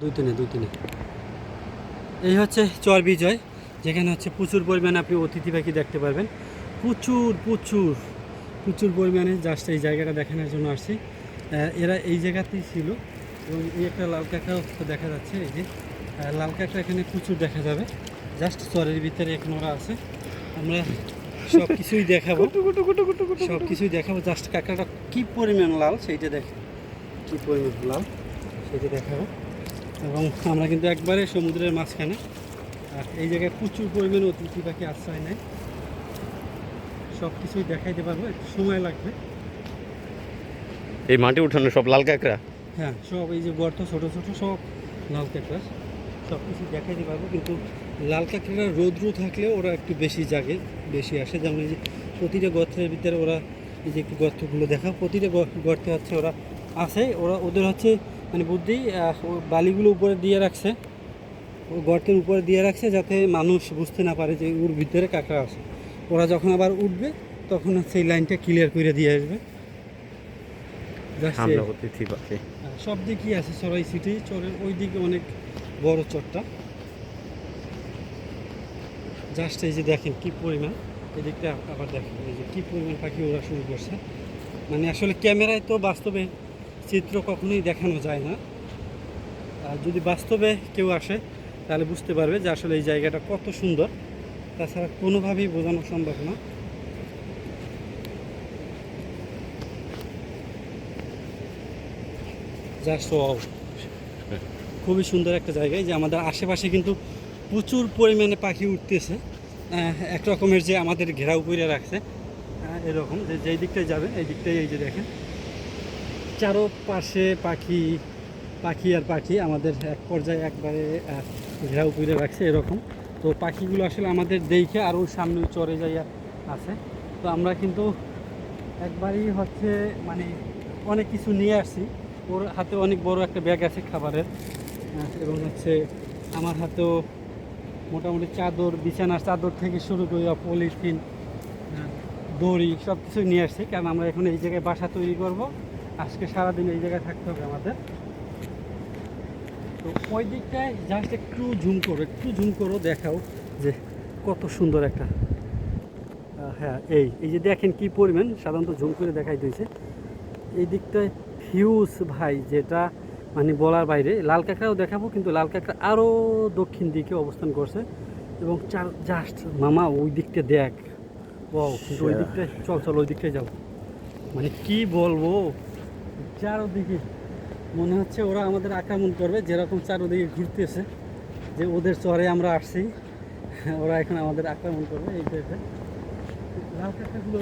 দুই তিনে দুই তিনে। এই হচ্ছে চর বিজয় যেখানে হচ্ছে প্রচুর পরিমাণে আপনি অতিথি পাখি দেখতে পারবেন। প্রচুর প্রচুর প্রচুর পরিমাণে জাস্ট এই জায়গাটা দেখানোর জন্য আসছি। এরা এই জায়গাতেই ছিল এবং এই একটা লাল কাঁকড়াও দেখা যাচ্ছে এই যে লাল কাঁকড়া এখানে প্রচুর দেখা যাবে। জাস্ট চরের ভিতরে এখন ওরা আছে। আমরা সব কিছুই দেখাবো সব কিছুই দেখাবো। জাস্ট কাঁকড়াটা কী পরিমাণ লাল সেইটা দেখ। কী পরিমাণ লাল সেটা দেখাবো। এবং আমরা কিন্তু একবারে সমুদ্রের মাঝখানে। আর এই জায়গায় প্রচুর পরিমাণে অতিথি পাখি আশ্রয় নেয়। সব কিছুই দেখাইতে পারব একটু সময় লাগবে। এই মাটি উঠানো সব লাল কাঁকড়া? হ্যাঁ সব এই যে গর্ত ছোট ছোট সব লাল কাঁকড়া সব কিছু দেখাইতে পারব কিন্তু লাল কাঁকড়া রৌদ্র থাকলে ওরা একটু বেশি জাগে বেশি আসে। যেমন এই যে প্রতিটা গর্তের ভিতরে ওরা এই যে একটু গর্তগুলো দেখা প্রতিটা গর্তে হচ্ছে ওরা আসে ওরা ওদের হচ্ছে মানে বুদ্ধি বালিগুলো উপরে দিয়ে রাখছে। গর্তের উপরে দিয়ে রাখছে যাতে মানুষ বুঝতে না পারে যে ওর ভিতরে কাঁকড়া আছে। ওরা যখন আবার উঠবে তখন সেই লাইনটা ক্লিয়ার করে দিয়ে আসবে। হ্যাঁ, সব দিকই আছে সরাই সিটি চরের ওই দিকে অনেক বড় চরটা জাস্ট এই যে দেখেন কি পরিমাণ এদিকটা আবার দেখেন এই যে কি পরিমাণ পাখি ওরা শুরু করছে। মানে আসলে ক্যামেরায় তো বাস্তবে চিত্র কখনোই দেখানো যায় না। আর যদি বাস্তবে কেউ আসে, তাহলে বুঝতে পারবে যে আসলে এই জায়গাটা কত সুন্দর। তাছাড়া কোনোভাবেই বোঝানো সম্ভব না। জাস্ট খুবই সুন্দর একটা জায়গায় যে আমাদের আশেপাশে কিন্তু প্রচুর পরিমাণে পাখি উঠতেছে। এক রকমের যে আমাদের ঘেরাও করে রাখছে। এরকম যে যেই দিকটায় যাবে এই দিকটাই এই যে দেখেন। চারো পাশে পাখি পাখি আর পাখি আমাদের এক পর্যায়ে একবারে ঘেরাও করে রাখছে এরকম। তো পাখিগুলো আসলে আমাদের দেখে আরও সামনে চরে যাইয়া আছে। তো আমরা কিন্তু একবারই হচ্ছে মানে অনেক কিছু নিয়ে আসছি। ওর হাতে অনেক বড় একটা ব্যাগ আছে খাবারের এবং হচ্ছে আমার হাতেও মোটামুটি চাদর, বিছানার চাদর থেকে শুরু করে পলিথিন দড়ি সব কিছু নিয়ে আসছি। কারণ আমরা এখন এই জায়গায় বাসা তৈরি করব। আজকে সারাদিন এই জায়গায় থাকতে হবে আমাদের। তো ওই দিকটায় জাস্ট একটু ঝুম করো একটু ঝুম করো দেখাও যে কত সুন্দর একটা হ্যাঁ এই এই যে দেখেন কি পরিমাণ সাধারণত ঝুম করে দেখাই দিয়েছে। এই দিকটায় হিউজ ভাই যেটা মানে বলার বাইরে লাল কাঁকড়াও দেখাবো কিন্তু লাল কাঁকড়া আরও দক্ষিণ দিকে অবস্থান করছে। এবং চার জাস্ট মামা ওই দিকটা দেখ। ও কিন্তু ওই দিকটায় চল চল ওই দিকটায় যাও। মানে কি বলব? চারোদিকে মনে হচ্ছে ওরা আমাদের আক্রমণ করবে, যেরকম চারোদিকে ঘুরতেছে, যে ওদের চরে আমরা আসছি, ওরা এখন আমাদের আক্রমণ করবে এই টাইপের। লাল কাঁকড়াগুলো